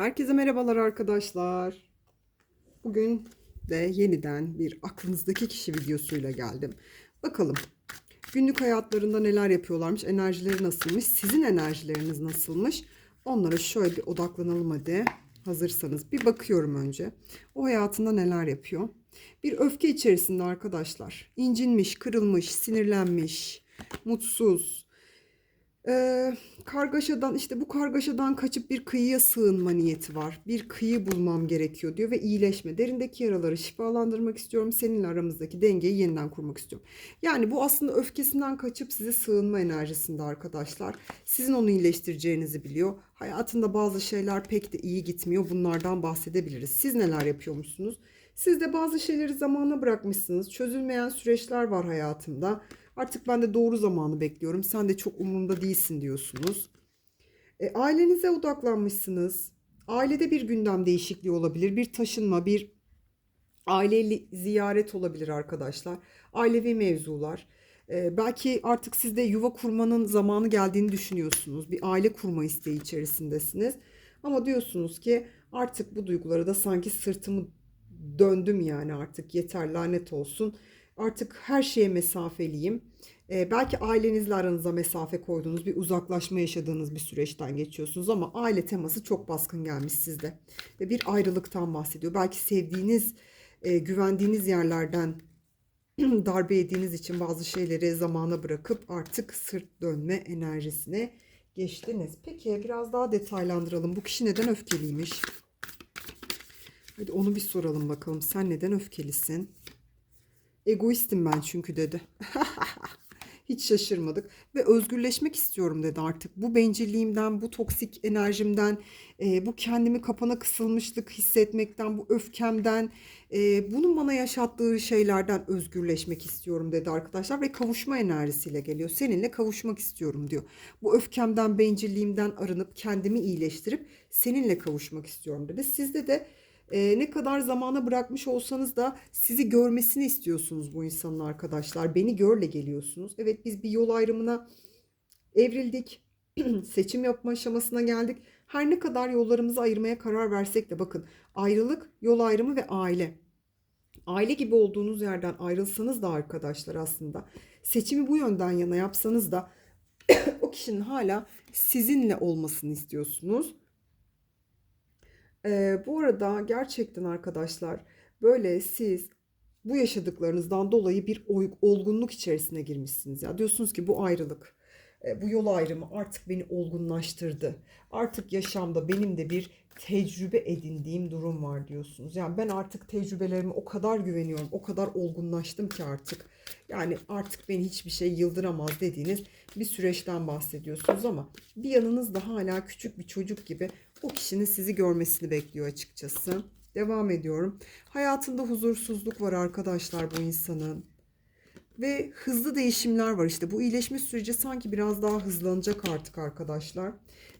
Herkese merhabalar arkadaşlar. Bugün de yeniden bir aklınızdaki kişi videosuyla geldim. Bakalım günlük hayatlarında neler yapıyorlarmış, enerjileri nasılmış, sizin enerjileriniz nasılmış? Onlara şöyle bir odaklanalım hadi. Hazırsanız bir bakıyorum önce. O hayatında neler yapıyor? Bir öfke içerisinde arkadaşlar. İncinmiş, kırılmış, sinirlenmiş, mutsuz, ee, kargaşadan işte bu kargaşadan kaçıp bir kıyıya sığınma niyeti var. Bir kıyı bulmam gerekiyor diyor ve iyileşme. Derindeki yaraları şifalandırmak istiyorum. Seninle aramızdaki dengeyi yeniden kurmak istiyorum. Yani bu aslında öfkesinden kaçıp size sığınma enerjisinde arkadaşlar. Sizin onu iyileştireceğinizi biliyor. Hayatında bazı şeyler pek de iyi gitmiyor. Bunlardan bahsedebiliriz. Siz neler yapıyormuşsunuz? Siz de bazı şeyleri zamana bırakmışsınız. Çözülmeyen süreçler var hayatımda. Artık ben de doğru zamanı bekliyorum. Sen de çok umurumda değilsin diyorsunuz. E, ailenize odaklanmışsınız. Ailede bir gündem değişikliği olabilir. Bir taşınma, bir aile ziyaret olabilir arkadaşlar. Ailevi mevzular. E, belki artık sizde yuva kurmanın zamanı geldiğini düşünüyorsunuz. Bir aile kurma isteği içerisindesiniz. Ama diyorsunuz ki artık bu duygulara da sanki sırtımı döndüm yani artık yeter lanet olsun artık her şeye mesafeliyim. Ee, belki ailenizle aranıza mesafe koyduğunuz bir uzaklaşma yaşadığınız bir süreçten geçiyorsunuz ama aile teması çok baskın gelmiş sizde. Ve bir ayrılıktan bahsediyor. Belki sevdiğiniz, e, güvendiğiniz yerlerden darbe yediğiniz için bazı şeyleri zamana bırakıp artık sırt dönme enerjisine geçtiniz. Peki biraz daha detaylandıralım. Bu kişi neden öfkeliymiş? Hadi onu bir soralım bakalım. Sen neden öfkelisin? Egoistim ben çünkü dedi. Hiç şaşırmadık ve özgürleşmek istiyorum dedi artık. Bu bencilliğimden, bu toksik enerjimden, e, bu kendimi kapana kısılmışlık hissetmekten, bu öfkemden, e, bunun bana yaşattığı şeylerden özgürleşmek istiyorum dedi arkadaşlar. Ve kavuşma enerjisiyle geliyor. Seninle kavuşmak istiyorum diyor. Bu öfkemden, bencilliğimden arınıp kendimi iyileştirip seninle kavuşmak istiyorum dedi. Sizde de e, ne kadar zamana bırakmış olsanız da sizi görmesini istiyorsunuz bu insanın arkadaşlar. Beni görle geliyorsunuz. Evet biz bir yol ayrımına evrildik. Seçim yapma aşamasına geldik. Her ne kadar yollarımızı ayırmaya karar versek de bakın ayrılık, yol ayrımı ve aile. Aile gibi olduğunuz yerden ayrılsanız da arkadaşlar aslında seçimi bu yönden yana yapsanız da o kişinin hala sizinle olmasını istiyorsunuz. Ee, bu arada gerçekten arkadaşlar böyle siz bu yaşadıklarınızdan dolayı bir olgunluk içerisine girmişsiniz ya. Diyorsunuz ki bu ayrılık, bu yol ayrımı artık beni olgunlaştırdı. Artık yaşamda benim de bir tecrübe edindiğim durum var diyorsunuz. Yani ben artık tecrübelerime o kadar güveniyorum, o kadar olgunlaştım ki artık. Yani artık beni hiçbir şey yıldıramaz dediğiniz bir süreçten bahsediyorsunuz ama bir yanınız da hala küçük bir çocuk gibi o kişinin sizi görmesini bekliyor açıkçası. Devam ediyorum. Hayatında huzursuzluk var arkadaşlar bu insanın. Ve hızlı değişimler var işte. Bu iyileşme süreci sanki biraz daha hızlanacak artık arkadaşlar.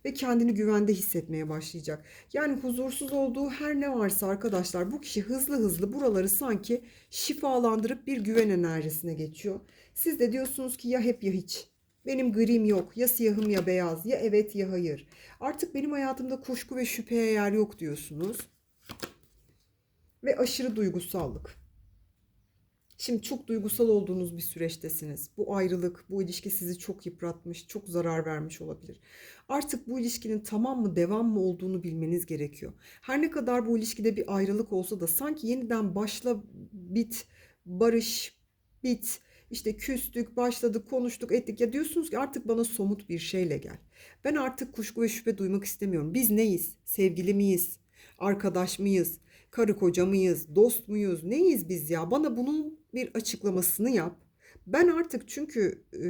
Ve kendini güvende hissetmeye başlayacak. Yani huzursuz olduğu her ne varsa arkadaşlar bu kişi hızlı hızlı buraları sanki şifalandırıp bir güven enerjisine geçiyor. Siz de diyorsunuz ki ya hep ya hiç. Benim grim yok. Ya siyahım ya beyaz. Ya evet ya hayır. Artık benim hayatımda kuşku ve şüpheye yer yok diyorsunuz. Ve aşırı duygusallık. Şimdi çok duygusal olduğunuz bir süreçtesiniz. Bu ayrılık, bu ilişki sizi çok yıpratmış, çok zarar vermiş olabilir. Artık bu ilişkinin tamam mı, devam mı olduğunu bilmeniz gerekiyor. Her ne kadar bu ilişkide bir ayrılık olsa da sanki yeniden başla, bit, barış, bit, işte küstük, başladık, konuştuk, ettik. Ya diyorsunuz ki artık bana somut bir şeyle gel. Ben artık kuşku ve şüphe duymak istemiyorum. Biz neyiz? Sevgili miyiz? Arkadaş mıyız? Karı koca mıyız? Dost muyuz? Neyiz biz ya? Bana bunun bir açıklamasını yap. Ben artık çünkü e,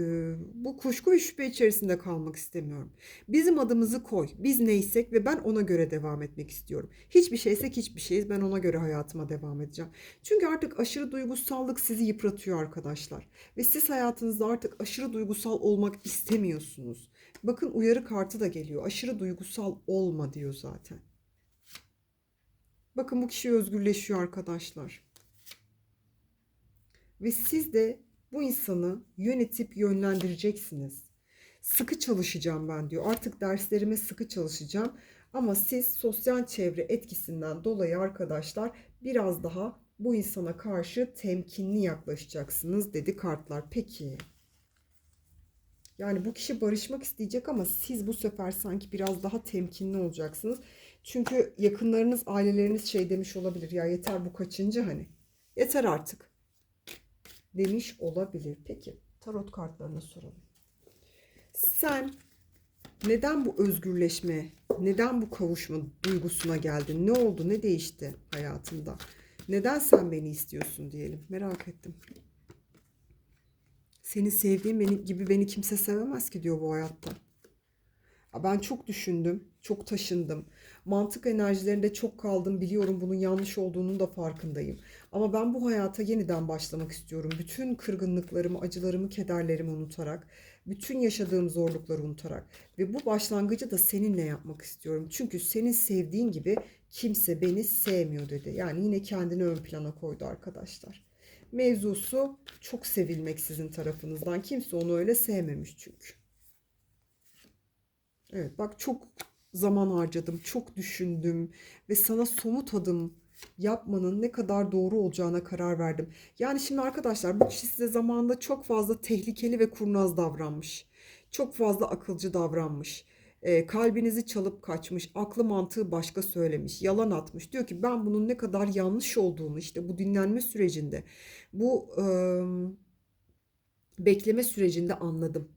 bu kuşku ve şüphe içerisinde kalmak istemiyorum. Bizim adımızı koy. Biz neysek ve ben ona göre devam etmek istiyorum. Hiçbir şeysek hiçbir şeyiz. Ben ona göre hayatıma devam edeceğim. Çünkü artık aşırı duygusallık sizi yıpratıyor arkadaşlar. Ve siz hayatınızda artık aşırı duygusal olmak istemiyorsunuz. Bakın uyarı kartı da geliyor. Aşırı duygusal olma diyor zaten. Bakın bu kişi özgürleşiyor arkadaşlar. Ve siz de bu insanı yönetip yönlendireceksiniz. Sıkı çalışacağım ben diyor. Artık derslerime sıkı çalışacağım. Ama siz sosyal çevre etkisinden dolayı arkadaşlar biraz daha bu insana karşı temkinli yaklaşacaksınız dedi kartlar. Peki. Yani bu kişi barışmak isteyecek ama siz bu sefer sanki biraz daha temkinli olacaksınız. Çünkü yakınlarınız, aileleriniz şey demiş olabilir. Ya yeter bu kaçıncı hani. Yeter artık. Demiş olabilir. Peki tarot kartlarına soralım. Sen neden bu özgürleşme, neden bu kavuşma duygusuna geldin? Ne oldu, ne değişti hayatında? Neden sen beni istiyorsun diyelim. Merak ettim. Seni sevdiğim beni, gibi beni kimse sevemez ki diyor bu hayatta. Ya Ben çok düşündüm, çok taşındım. Mantık enerjilerinde çok kaldım. Biliyorum bunun yanlış olduğunun da farkındayım. Ama ben bu hayata yeniden başlamak istiyorum. Bütün kırgınlıklarımı, acılarımı, kederlerimi unutarak, bütün yaşadığım zorlukları unutarak ve bu başlangıcı da seninle yapmak istiyorum. Çünkü senin sevdiğin gibi kimse beni sevmiyor dedi. Yani yine kendini ön plana koydu arkadaşlar. Mevzusu çok sevilmek sizin tarafınızdan. Kimse onu öyle sevmemiş çünkü. Evet bak çok zaman harcadım, çok düşündüm ve sana somut adım yapmanın ne kadar doğru olacağına karar verdim. Yani şimdi arkadaşlar bu kişi size zamanında çok fazla tehlikeli ve kurnaz davranmış. Çok fazla akılcı davranmış. E, kalbinizi çalıp kaçmış, aklı mantığı başka söylemiş, yalan atmış. Diyor ki ben bunun ne kadar yanlış olduğunu işte bu dinlenme sürecinde, bu e, bekleme sürecinde anladım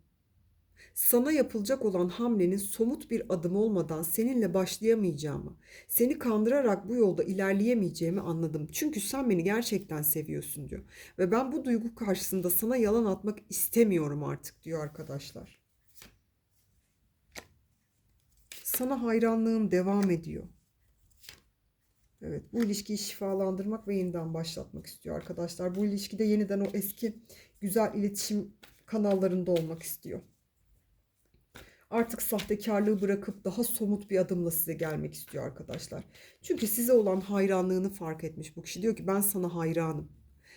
sana yapılacak olan hamlenin somut bir adım olmadan seninle başlayamayacağımı, seni kandırarak bu yolda ilerleyemeyeceğimi anladım. Çünkü sen beni gerçekten seviyorsun diyor. Ve ben bu duygu karşısında sana yalan atmak istemiyorum artık diyor arkadaşlar. Sana hayranlığım devam ediyor. Evet, bu ilişkiyi şifalandırmak ve yeniden başlatmak istiyor arkadaşlar. Bu ilişkide yeniden o eski güzel iletişim kanallarında olmak istiyor. Artık sahtekarlığı bırakıp daha somut bir adımla size gelmek istiyor arkadaşlar. Çünkü size olan hayranlığını fark etmiş bu kişi. Diyor ki ben sana hayranım.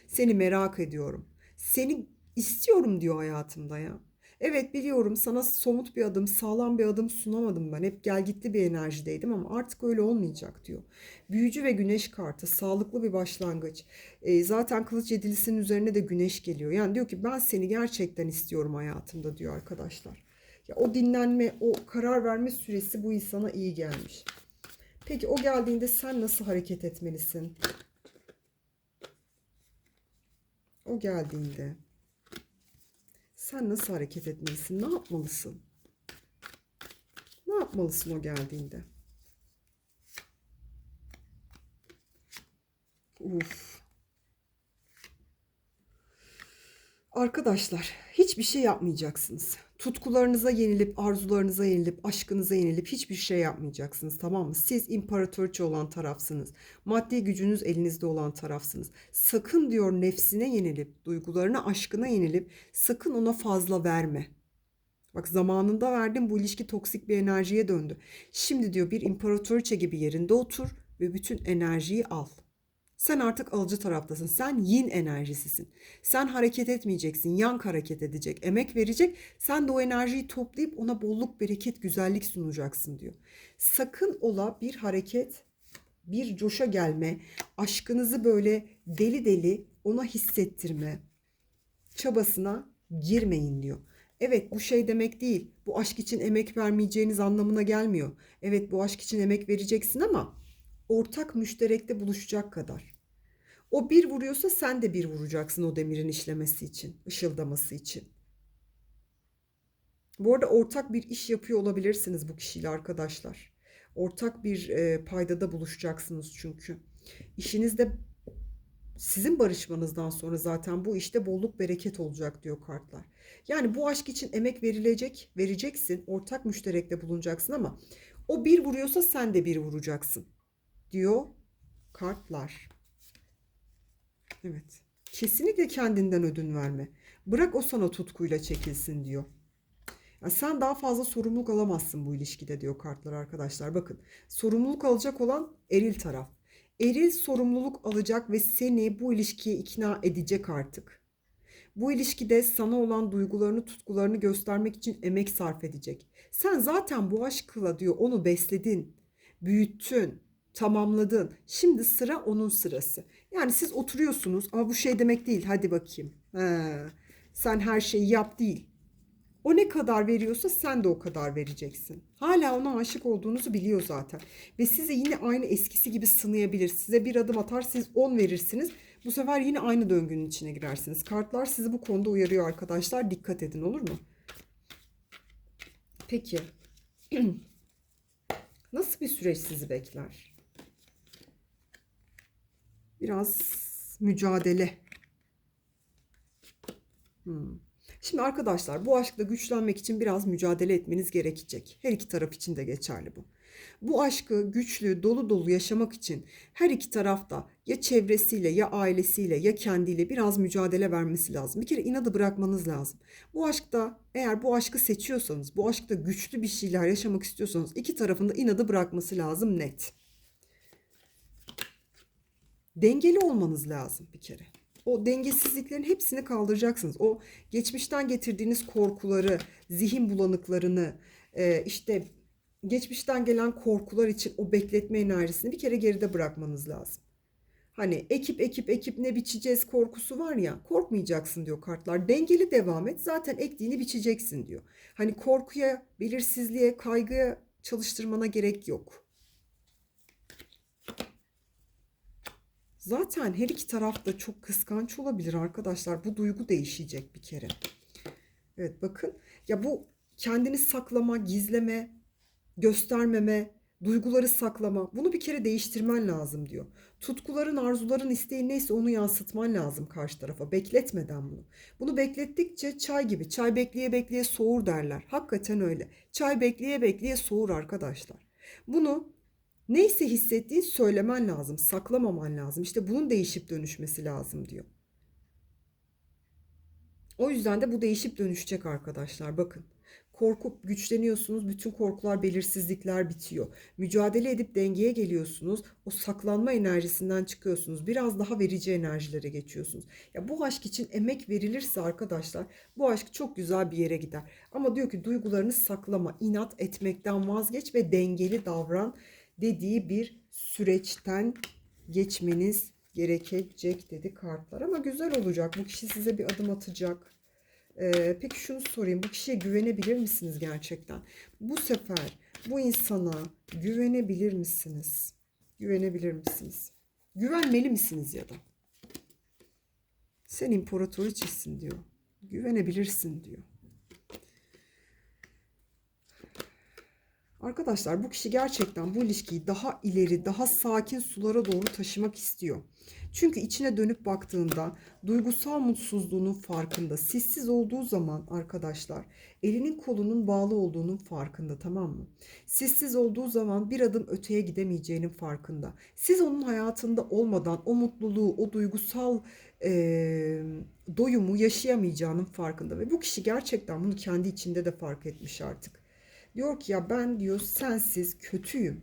Seni merak ediyorum. Seni istiyorum diyor hayatımda ya. Evet biliyorum sana somut bir adım, sağlam bir adım sunamadım ben. Hep gel gitti bir enerjideydim ama artık öyle olmayacak diyor. Büyücü ve güneş kartı, sağlıklı bir başlangıç. E, zaten kılıç yedilisinin üzerine de güneş geliyor. Yani diyor ki ben seni gerçekten istiyorum hayatımda diyor arkadaşlar. Ya o dinlenme, o karar verme süresi bu insana iyi gelmiş. Peki o geldiğinde sen nasıl hareket etmelisin? O geldiğinde sen nasıl hareket etmelisin? Ne yapmalısın? Ne yapmalısın o geldiğinde? Uf. Arkadaşlar hiçbir şey yapmayacaksınız. Tutkularınıza yenilip, arzularınıza yenilip, aşkınıza yenilip hiçbir şey yapmayacaksınız tamam mı? Siz imparatoriçe olan tarafsınız. Maddi gücünüz elinizde olan tarafsınız. Sakın diyor nefsine yenilip, duygularına, aşkına yenilip sakın ona fazla verme. Bak zamanında verdim bu ilişki toksik bir enerjiye döndü. Şimdi diyor bir imparatoriçe gibi yerinde otur ve bütün enerjiyi al. Sen artık alıcı taraftasın. Sen yin enerjisisin. Sen hareket etmeyeceksin. Yang hareket edecek. Emek verecek. Sen de o enerjiyi toplayıp ona bolluk, bereket, güzellik sunacaksın diyor. Sakın ola bir hareket, bir coşa gelme, aşkınızı böyle deli deli ona hissettirme çabasına girmeyin diyor. Evet bu şey demek değil. Bu aşk için emek vermeyeceğiniz anlamına gelmiyor. Evet bu aşk için emek vereceksin ama ortak müşterekte buluşacak kadar. O bir vuruyorsa sen de bir vuracaksın o demirin işlemesi için, ışıldaması için. Bu arada ortak bir iş yapıyor olabilirsiniz bu kişiyle arkadaşlar. Ortak bir e, paydada buluşacaksınız çünkü. İşinizde sizin barışmanızdan sonra zaten bu işte bolluk bereket olacak diyor kartlar. Yani bu aşk için emek verilecek, vereceksin, ortak müşterekte bulunacaksın ama o bir vuruyorsa sen de bir vuracaksın diyor kartlar. Evet. Kesinlikle kendinden ödün verme. Bırak o sana tutkuyla çekilsin diyor. Yani sen daha fazla sorumluluk alamazsın bu ilişkide diyor kartlar arkadaşlar. Bakın sorumluluk alacak olan eril taraf. Eril sorumluluk alacak ve seni bu ilişkiye ikna edecek artık. Bu ilişkide sana olan duygularını, tutkularını göstermek için emek sarf edecek. Sen zaten bu aşkla diyor onu besledin. büyüttün, tamamladın. Şimdi sıra onun sırası. Yani siz oturuyorsunuz ama bu şey demek değil. Hadi bakayım. He, sen her şeyi yap değil. O ne kadar veriyorsa sen de o kadar vereceksin. Hala ona aşık olduğunuzu biliyor zaten. Ve sizi yine aynı eskisi gibi sınayabilir. Size bir adım atar siz 10 verirsiniz. Bu sefer yine aynı döngünün içine girersiniz. Kartlar sizi bu konuda uyarıyor arkadaşlar. Dikkat edin olur mu? Peki. Nasıl bir süreç sizi bekler? Biraz mücadele. Hmm. Şimdi arkadaşlar bu aşkla güçlenmek için biraz mücadele etmeniz gerekecek. Her iki taraf için de geçerli bu. Bu aşkı güçlü, dolu dolu yaşamak için her iki tarafta ya çevresiyle ya ailesiyle ya kendiyle biraz mücadele vermesi lazım. Bir kere inadı bırakmanız lazım. Bu aşkta eğer bu aşkı seçiyorsanız, bu aşkta güçlü bir şeyler yaşamak istiyorsanız iki tarafın da inadı bırakması lazım net. Dengeli olmanız lazım bir kere o dengesizliklerin hepsini kaldıracaksınız. O geçmişten getirdiğiniz korkuları, zihin bulanıklarını, e, işte geçmişten gelen korkular için o bekletme enerjisini bir kere geride bırakmanız lazım. Hani ekip ekip ekip ne biçeceğiz korkusu var ya korkmayacaksın diyor kartlar. Dengeli devam et zaten ektiğini biçeceksin diyor. Hani korkuya, belirsizliğe, kaygıya çalıştırmana gerek yok. Zaten her iki taraf da çok kıskanç olabilir arkadaşlar. Bu duygu değişecek bir kere. Evet bakın. Ya bu kendini saklama, gizleme, göstermeme, duyguları saklama. Bunu bir kere değiştirmen lazım diyor. Tutkuların, arzuların, isteğin neyse onu yansıtman lazım karşı tarafa. Bekletmeden bunu. Bunu beklettikçe çay gibi. Çay bekleye bekleye soğur derler. Hakikaten öyle. Çay bekleye bekleye soğur arkadaşlar. Bunu Neyse hissettiğin söylemen lazım, saklamaman lazım. İşte bunun değişip dönüşmesi lazım diyor. O yüzden de bu değişip dönüşecek arkadaşlar. Bakın. Korkup güçleniyorsunuz. Bütün korkular, belirsizlikler bitiyor. Mücadele edip dengeye geliyorsunuz. O saklanma enerjisinden çıkıyorsunuz. Biraz daha verici enerjilere geçiyorsunuz. Ya bu aşk için emek verilirse arkadaşlar bu aşk çok güzel bir yere gider. Ama diyor ki duygularını saklama, inat etmekten vazgeç ve dengeli davran dediği bir süreçten geçmeniz gerekecek dedi kartlar. Ama güzel olacak. Bu kişi size bir adım atacak. Ee, peki şunu sorayım. Bu kişiye güvenebilir misiniz gerçekten? Bu sefer bu insana güvenebilir misiniz? Güvenebilir misiniz? Güvenmeli misiniz ya da? Sen imparatoriçesin diyor. Güvenebilirsin diyor. Arkadaşlar bu kişi gerçekten bu ilişkiyi daha ileri, daha sakin sulara doğru taşımak istiyor. Çünkü içine dönüp baktığında duygusal mutsuzluğunun farkında. Sessiz olduğu zaman arkadaşlar elinin kolunun bağlı olduğunun farkında tamam mı? Sessiz olduğu zaman bir adım öteye gidemeyeceğinin farkında. Siz onun hayatında olmadan o mutluluğu, o duygusal e, doyumu yaşayamayacağının farkında. Ve bu kişi gerçekten bunu kendi içinde de fark etmiş artık. Diyor ki ya ben diyor sensiz kötüyüm.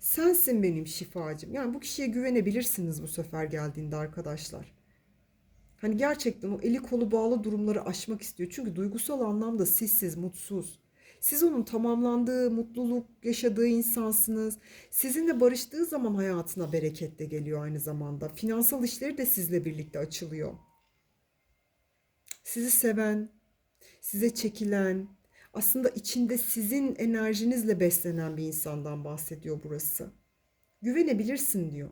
Sensin benim şifacım. Yani bu kişiye güvenebilirsiniz bu sefer geldiğinde arkadaşlar. Hani gerçekten o eli kolu bağlı durumları aşmak istiyor. Çünkü duygusal anlamda sizsiz, mutsuz. Siz onun tamamlandığı, mutluluk yaşadığı insansınız. Sizinle barıştığı zaman hayatına bereket de geliyor aynı zamanda. Finansal işleri de sizle birlikte açılıyor. Sizi seven, size çekilen, aslında içinde sizin enerjinizle beslenen bir insandan bahsediyor burası. Güvenebilirsin diyor.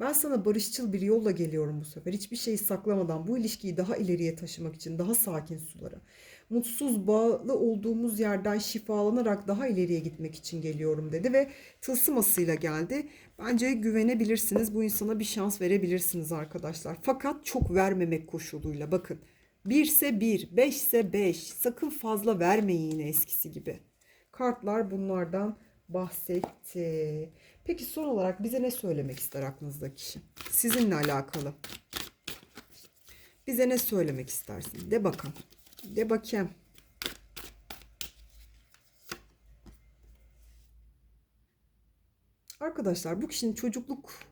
Ben sana barışçıl bir yolla geliyorum bu sefer. Hiçbir şeyi saklamadan bu ilişkiyi daha ileriye taşımak için daha sakin sulara. Mutsuz bağlı olduğumuz yerden şifalanarak daha ileriye gitmek için geliyorum dedi ve tılsımasıyla geldi. Bence güvenebilirsiniz. Bu insana bir şans verebilirsiniz arkadaşlar. Fakat çok vermemek koşuluyla. Bakın 1 ise 1, 5 ise 5. Sakın fazla vermeyin yine eskisi gibi. Kartlar bunlardan bahsetti. Peki son olarak bize ne söylemek ister aklınızdaki kişi? Sizinle alakalı. Bize ne söylemek istersin? De bakalım. De bakayım. Arkadaşlar bu kişinin çocukluk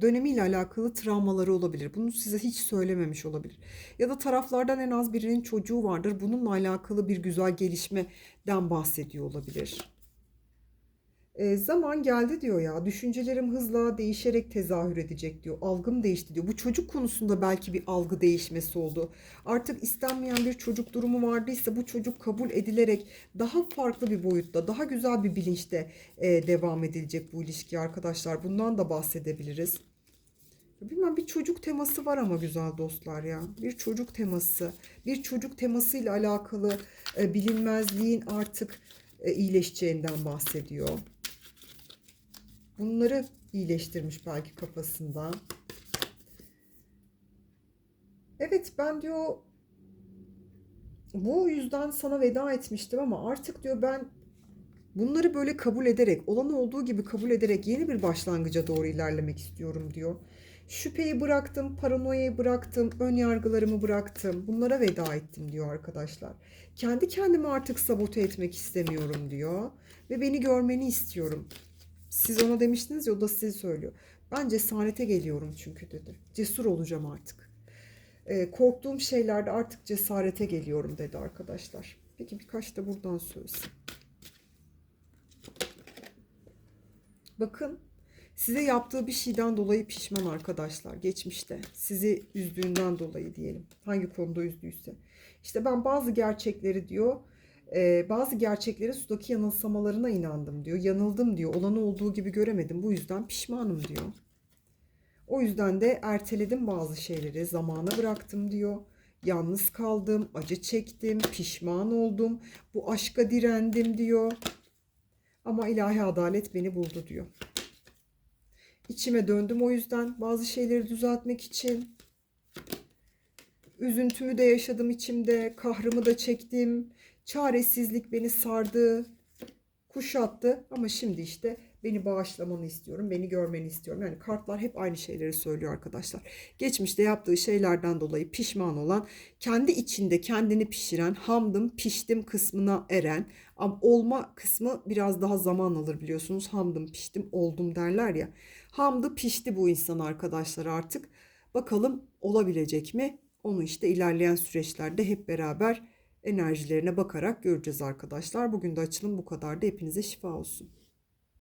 dönemiyle alakalı travmaları olabilir. Bunu size hiç söylememiş olabilir. Ya da taraflardan en az birinin çocuğu vardır. Bununla alakalı bir güzel gelişmeden bahsediyor olabilir. E, zaman geldi diyor ya. Düşüncelerim hızla değişerek tezahür edecek diyor. Algım değişti diyor. Bu çocuk konusunda belki bir algı değişmesi oldu. Artık istenmeyen bir çocuk durumu vardıysa bu çocuk kabul edilerek daha farklı bir boyutta, daha güzel bir bilinçte e, devam edilecek bu ilişki arkadaşlar. Bundan da bahsedebiliriz. Bilmem bir çocuk teması var ama güzel dostlar ya. Bir çocuk teması. Bir çocuk temasıyla alakalı e, bilinmezliğin artık iyileşeceğinden bahsediyor. Bunları iyileştirmiş belki kafasında. Evet ben diyor bu yüzden sana veda etmiştim ama artık diyor ben bunları böyle kabul ederek, olan olduğu gibi kabul ederek yeni bir başlangıca doğru ilerlemek istiyorum diyor. Şüpheyi bıraktım, paranoyayı bıraktım, ön yargılarımı bıraktım. Bunlara veda ettim diyor arkadaşlar. Kendi kendimi artık sabote etmek istemiyorum diyor. Ve beni görmeni istiyorum. Siz ona demiştiniz ya o da size söylüyor. Ben cesarete geliyorum çünkü dedi. Cesur olacağım artık. Ee, korktuğum şeylerde artık cesarete geliyorum dedi arkadaşlar. Peki birkaç da buradan söz. Bakın size yaptığı bir şeyden dolayı pişman arkadaşlar geçmişte. Sizi üzdüğünden dolayı diyelim. Hangi konuda üzdüyse. İşte ben bazı gerçekleri diyor bazı gerçekleri sudaki yanılsamalarına inandım diyor. Yanıldım diyor. Olanı olduğu gibi göremedim. Bu yüzden pişmanım diyor. O yüzden de erteledim bazı şeyleri. Zamana bıraktım diyor. Yalnız kaldım, acı çektim, pişman oldum. Bu aşka direndim diyor. Ama ilahi adalet beni buldu diyor. İçime döndüm o yüzden bazı şeyleri düzeltmek için. Üzüntümü de yaşadım içimde, kahrımı da çektim. Çaresizlik beni sardı, kuşattı ama şimdi işte beni bağışlamanı istiyorum, beni görmeni istiyorum. Yani kartlar hep aynı şeyleri söylüyor arkadaşlar. Geçmişte yaptığı şeylerden dolayı pişman olan, kendi içinde kendini pişiren, hamdım, piştim kısmına eren, ama olma kısmı biraz daha zaman alır biliyorsunuz. Hamdım, piştim, oldum derler ya. Hamdı, pişti bu insan arkadaşlar artık. Bakalım olabilecek mi? Onu işte ilerleyen süreçlerde hep beraber enerjilerine bakarak göreceğiz arkadaşlar. Bugün de açılım bu kadardı. Hepinize şifa olsun.